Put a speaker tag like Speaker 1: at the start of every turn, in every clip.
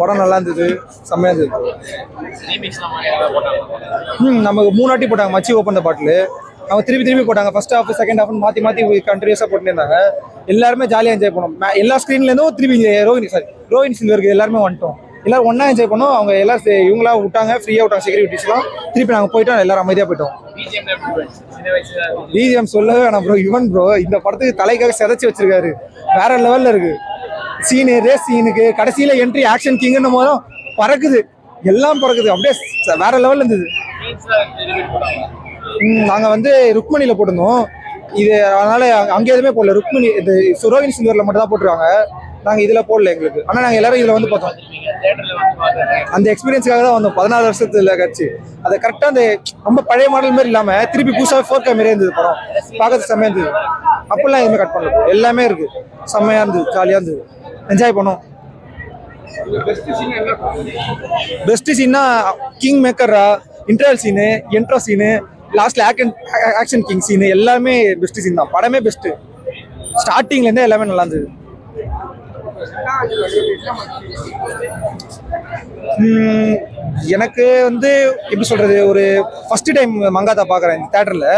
Speaker 1: படம் நல்லா இருந்தது செம்மையா இருந்தது. ம் நமக்கு மூணு போட்டாங்க மச்சி ஓப்பன் பாட்டில் அவங்க திருப்பி திருப்பி போட்டாங்க ஃபர்ஸ்ட் ஹாஃப் செகண்ட் ஹாஃப் மாற்றி மாற்றி கண்டினியூஸாக போட்டுட்டு இருந்தாங்க. எல்லாருமே ஜாலியாக என்ஜாய் பண்ணோம். எல்லா ஸ்க்ரீன்லேருந்தும் திருப்பி ரோஹினி சாரி ரோஹினி சில்வருக்கு எல்லாருமே வந்துட்டோம். எல்லாரும் ஒன்றா என்ஜாய் பண்ணோம். அவங்க எல்லாம் இவங்களா விட்டாங்க ஃப்ரீயாக விட்டாங்க செக்யூரிட்டிஸ்லாம் திருப்பி நாங்கள் போயிட்டோம் எல்லாரும் அமைதியாக போயிட்டோம். பிஜிஎம் சொல்லவே வேணாம் ப்ரோ யுவன் ப்ரோ இந்த படத்துக்கு தலைக்காக சிதைச்சி வச்சிருக்காரு. வேற லெவலில் இருக்குது சீனு ரேஸ் சீனுக்கு கடைசியில் என்ட்ரி ஆக்ஷன் கிங்னும் போதும் பறக்குது. எல்லாம் பறக்குது. அப்படியே வேற லெவல்ல இருந்தது. நாங்கள் வந்து ருக்மணியில் போட்டிருந்தோம். இது அதனால் அங்கே எதுவுமே போடல. ருக்மணி இது சுரோவின் சில்வர்ல மட்டும் தான் போட்டுருவாங்க நாங்கள் இதில் போடல எங்களுக்கு. ஆனால் நாங்கள் எல்லாரும் இதில் வந்து பார்த்தோம். அந்த எக்ஸ்பீரியன்ஸ்க்காக தான் வந்தோம். பதினாறு வருஷத்துல கட்சி. அது கரெக்டாக அந்த ரொம்ப பழைய மாடல் மாதிரி இல்லாமல் திருப்பி புதுசாக ஃபோர் கே இருந்தது படம். பார்க்கறது செம்மையாக இருந்தது. அப்படிலாம் எதுவுமே கட் பண்ணல. எல்லாமே இருக்குது செம்மையாக இருந்தது. ஜாலியாக இருந்தது. என்ஜாய் பண்ணோம் பெஸ்ட் சீன்னா கிங் மேக்கரா இன்டர்வல் சீனு என்ட்ரோ சீனு லாஸ்ட்ல ஆக்ஷன் ஆக்ஷன் கிங் சீனு எல்லாமே பெஸ்ட் சீன் தான். படமே பெஸ்ட்டு ஸ்டார்டிங்லேருந்தே எல்லாமே நல்லா இருந்தது. எனக்கு வந்து எப்படி சொல்றது ஒரு ஃபர்ஸ்ட் டைம் மங்காத்தா பார்க்குறேன் இந்த தேட்டரில்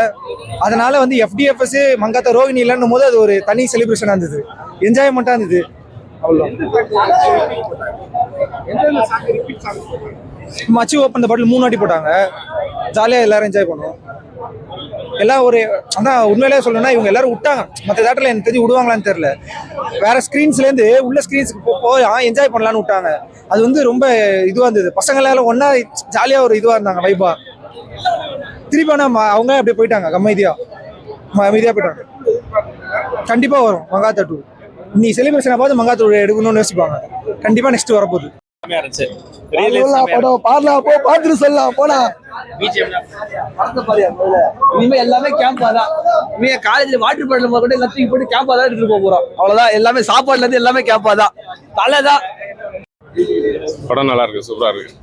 Speaker 1: அதனால வந்து எஃப்டிஎஃப்எஸ் மங்காத்தா ரோகிணி இல்லைன்னும் போது அது ஒரு தனி செலிப்ரேஷனாக இருந்தது. என்ஜாய்மெண்ட்டாக இருந்தது. அவ்வளோ மச்சி ஓப்பன் பாட்டில் மூணு வாட்டி போட்டாங்க. ஜாலியாக எல்லாரும் என்ஜாய் பண்ணுவோம். எல்லாம் ஒரு அதான் உண்மையிலே சொல்லணும்னா இவங்க எல்லாரும் விட்டாங்க. மற்ற தேட்டரில் எனக்கு தெரிஞ்சு விடுவாங்களான்னு தெரில வேற ஸ்க்ரீன்ஸ்லேருந்து உள்ள ஸ்க்ரீன்ஸுக்கு போய் என்ஜாய் பண்ணலான்னு விட்டாங்க. அது வந்து ரொம்ப இதுவாக இருந்தது. பசங்களால ஒன்றா ஜாலியாக ஒரு இதுவாக இருந்தாங்க வைபா திருப்பி ஆனால் அவங்க அப்படியே போயிட்டாங்க அமைதியாக அமைதியாக போயிட்டாங்க. கண்டிப்பாக வரும் மங்காத்தா டூ நீ செலிப்ரேஷனை பார்த்து மங்காத்தா டூ எடுக்கணும்னு யோசிப்பாங்க. கண்டிப்பாக நெக்ஸ்ட் வரப்போகுது.
Speaker 2: படம் பாடலாம் போ பார்த்துட்டு சொல்லலாம் போனா இனிமே எல்லாமே கேம்பா தான். இனிமே காலேஜ்ல வாட்டர் பாட்டில் கூட எல்லாம் தூக்கி போட்டு கேம்பா தான் எடுத்துட்டு போக போறோம். அவ்வளவுதான். எல்லாமே சாப்பாடுல இருந்து எல்லாமே கேம்பா தான்.
Speaker 3: படம் நல்லா இருக்கு சூப்பரா இருக்கு.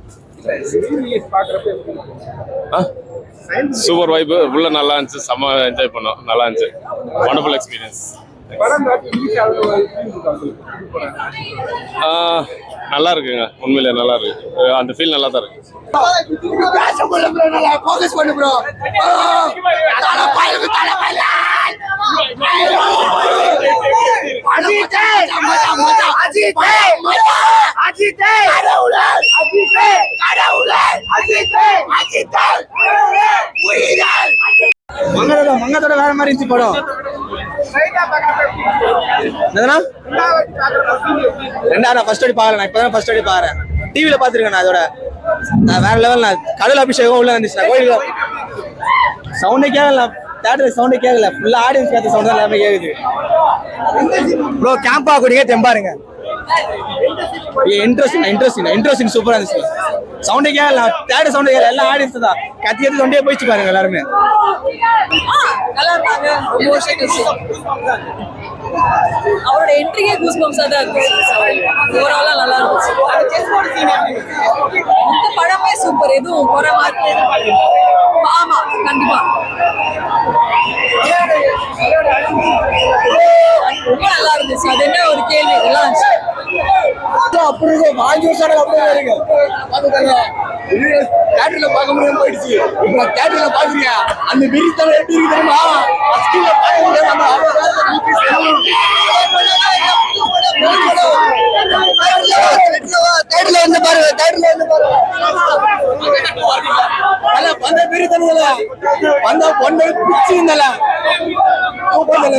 Speaker 3: சூப்பர் வைப்பு உள்ள நல்லா இருந்துச்சு செம்ம என்ஜாய் பண்ணோம். நல்லா இருந்துச்சு. வண்டர்ஃபுல் எக்ஸ்பீரியன்ஸ் நல்லா இருக்குங்க. உண்மையிலே நல்லா இருக்கு. அந்த ஃபீல் நல்லா தான் இருக்கு.
Speaker 2: ஃபோக்கஸ் பண்ணு
Speaker 1: வேற மாதிரி இருந்துச்சு படம். என்னதுண்ணா? ரெண்டாயிரம் ஃபர்ஸ்ட் அடி பார்க்கல நான் இப்பதான் ஃபர்ஸ்ட் அடி பாக்குறேன். டிவியில் பாத்துருக்கேன் நான் அதோட. நான் வேற லெவல் நான் கடல் அபிஷேகம் உள்ள இருந்துச்சு நான் கோயிலுக்கு சவுண்டே கேட்கல தேட்டர் சவுண்டே கேட்கல ஃபுல்லா ஆடியன்ஸ் கேட்ட சவுண்ட் தான் எல்லாமே கேக்குது. ப்ரோ கேம்பா கூடிய தெம்பாருங்க. இன்ட்ரெஸ்டிங் இன்ட்ரெஸ்டிங் இன்ட்ரெஸ்டிங் சூப்பரா இருந்துச்சு. சவுண்டே கேட்கல தேர்ட் சவுண்டே கேட்கல எல்லாம் ஆடி இருந்ததா? கத்தி கத்தி சவுண்டே போயிடுச்சு பாருங்க எல்லாருமே.
Speaker 4: அவரோட என்ட்ரிக்கே கூஸ் பம்ஸா தான் இருக்கு ஓவராலா நல்லா இருந்துச்சு. இந்த படமே சூப்பர் எதுவும் குறை மாதிரி ஆமா கண்டிப்பா. ரொம்ப நல்லா இருந்துச்சு. அது என்ன ஒரு கேள்வி? நல்லா இருந்துச்சு
Speaker 2: அப்படி இருக்கும். வாங்கி வருஷம் அப்படியே இருக்கு. தேட்டர்ல பார்க்க முடியாம போயிடுச்சு. இப்ப தேட்டர்ல பாக்குறியா? அந்த வெறித்தனம் எப்படி இருக்கு தெரியுமா? ஸ்கிரீன்ல பார்க்க முடியாம தேட்டர்ல வந்து பாருங்க தேட்டர்ல வந்து பாருங்க அல்ல வந்த வெறித்தனங்கள வந்த பொண்ணு பிச்சு இருந்தால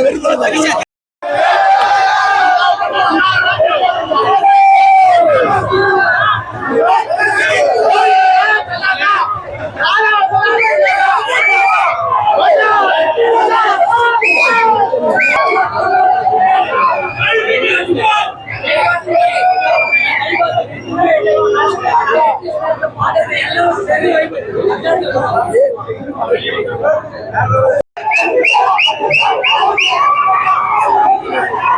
Speaker 2: வெறித்தனம்
Speaker 4: Thank you.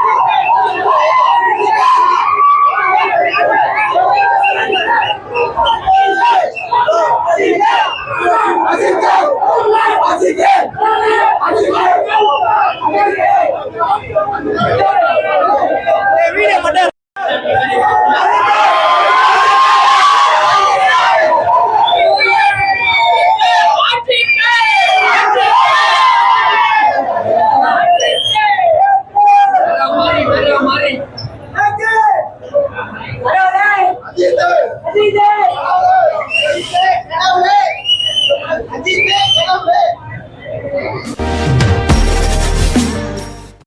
Speaker 4: Así es.